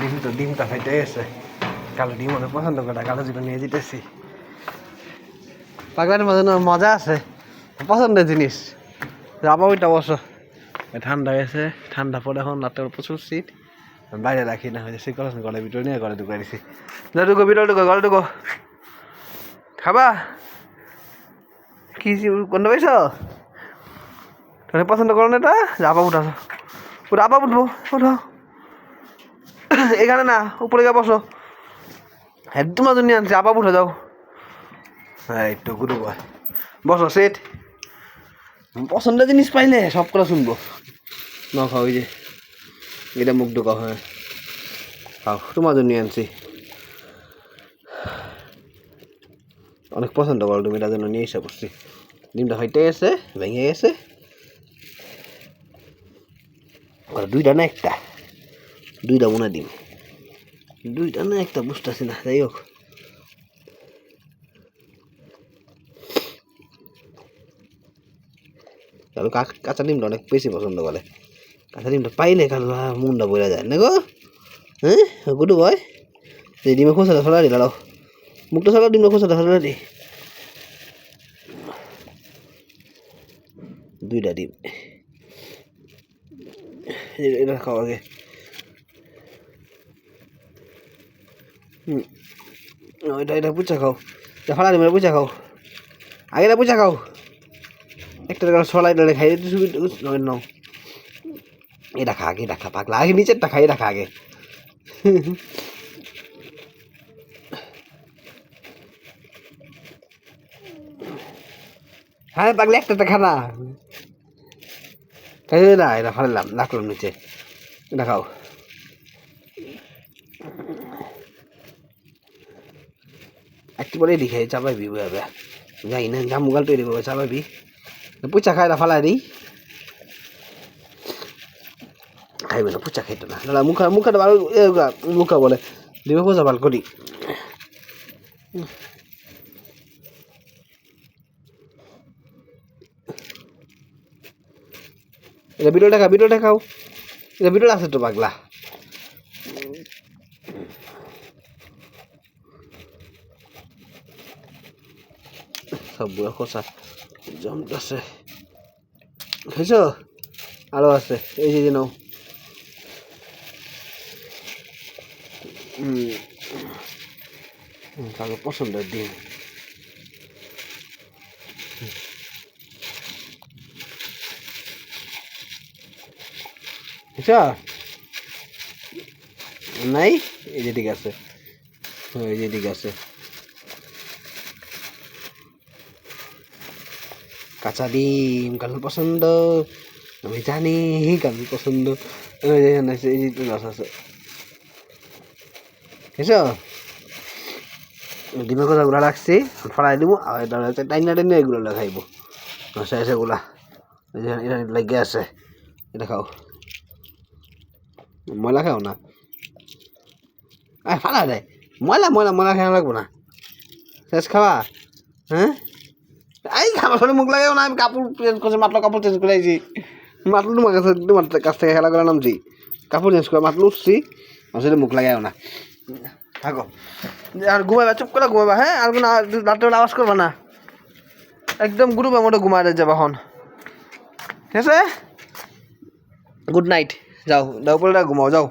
ডিম তো ডিমটা ফাইটে গেছে। কালো ডিম অনেক পছন্দ করে কালো দুটো নিয়ে যেতেছি পাগলার মধ্যে মজা আছে, পছন্দের জিনিস। যাব ওইটা এ ঠান্ডা গেছে, ঠান্ডা পরে এখন রাতের প্রচুর শীত। বাইরে রাখি না হয়েছে শীত কলেছেন গলে ভিতরে নিয়ে গলে ঢুকাই দিছি। ঢুকো ভিতরে ঢুকো গলে ঢুকো। খাবা? কি কোনটা পাইছ? তোর পছন্দ করো না এটা? যাবা উঠাছো। ওটা আবার উঠবো, উঠো। এখানে না, উপরে গিয়ে বসো। হ্যাঁ তোমার জন্য আনছি, আবার উঠে যাও। হ্যাঁ একটু গুরু বসো সেট পছন্দের জিনিস পাইলে সব করে শুনব। ন খাও ওই যে। এটা মুখ ঢুকাও হ্যাঁ। খাও তোমার জন্য আনছি। অনেক পছন্দ করো তুমি এটার জন্য নিয়ে এসে করছি ডিমটা হইতে গেছে, ভেঙে গেছে। দুইটা না একটা। দুইটা মনে ডিম দুইটা না, একটা বুঝতেছি না, যাই হোক। কা- কাঁচা ডিমটা অনেক বেশি পছন্দ করে। কাঁচা ডিমটা পাইলে কারণ মনটা বলে যায়, না গো? হ্যাঁ? গুডু বয়। এই ডিমে খোসাটা সরা দিলা মুখটা সরা ডিমটা খোসাটা সরা দি। দুইটা ডিম। এটা খাও আগে। এটা এটা পুচা খাও। ফালা ডিম পুচা খাও। আগে এটা পুচা খাও। একটা টাকা সলাই ডলে খাই নাও এটা খা আগে খা পাগলা। আগে নিচেরটা খাই এটা খা আগে। হ্যাঁ পাগলা একটা খা না। খাই না এটা ফালাম রাখলাম নিচে। এটা খাও এটি খাই চাপাইবি বুঝাবে। যাই, না, যা মুগাল তৈরি করবে, চাপাইবি। পুচা খাই ফালাই দিই। খাইবে না পুচা খাইতো না। দাদা, মুখা, মুখাটা ভালো মুখা বলে। দিবে পোচা ভালো করি। এটা বিরোটা খা বিরোটা খাও। এটা বিরোট আছে তো পাগলা। সব বুড়ো কষা জমতেছে। খাইছ আরও আছে। এই যে নাও। তাকে পছন্দের ডিম। নাই? এই যে ঠিক আছে। এই যে ঠিক আছে। কাঁচা ডিম কারণ পছন্দ আমি জানি কারণ পছন্দ। এই এখানে আছে, বুঝছ ডিমের কথা গুলা রাখছি ফলাই দিব আর এটা হচ্ছে টাইনা টাইনা এগুলো খাইব। নশা আছে গুলা এটা লেগে আছে। এটা খাও। ময়লা খাও না? আয় ফালা দেয় ময়লা ময়লা ময়লা খাওয়া লাগবো না। শেষ খাওয়া? হ্যাঁ? এই খাবার সময় মুখ লাগাও না আমি কাপড় চেঞ্জ করছি মাত্র কাপড় চেঞ্জ করে আইছি মাত্র তোমার কাছে তোমার কাছ থেকে খেলা করে নামছি কাপড় চেঞ্জ করে মাত্র উঠছি। আসলে মুখ লাগাও না। থাকো আর ঘুমাইবা চুপ করে ঘুমাইবা হ্যাঁ আর কোনো রাত্রে আওয়াজ করবা না। একদম গ্রুপের মতো ঘুমাই যাবা এখন ঠিক আছে? গুড নাইট যাও দাও উপরে ঘুমাও, যাও।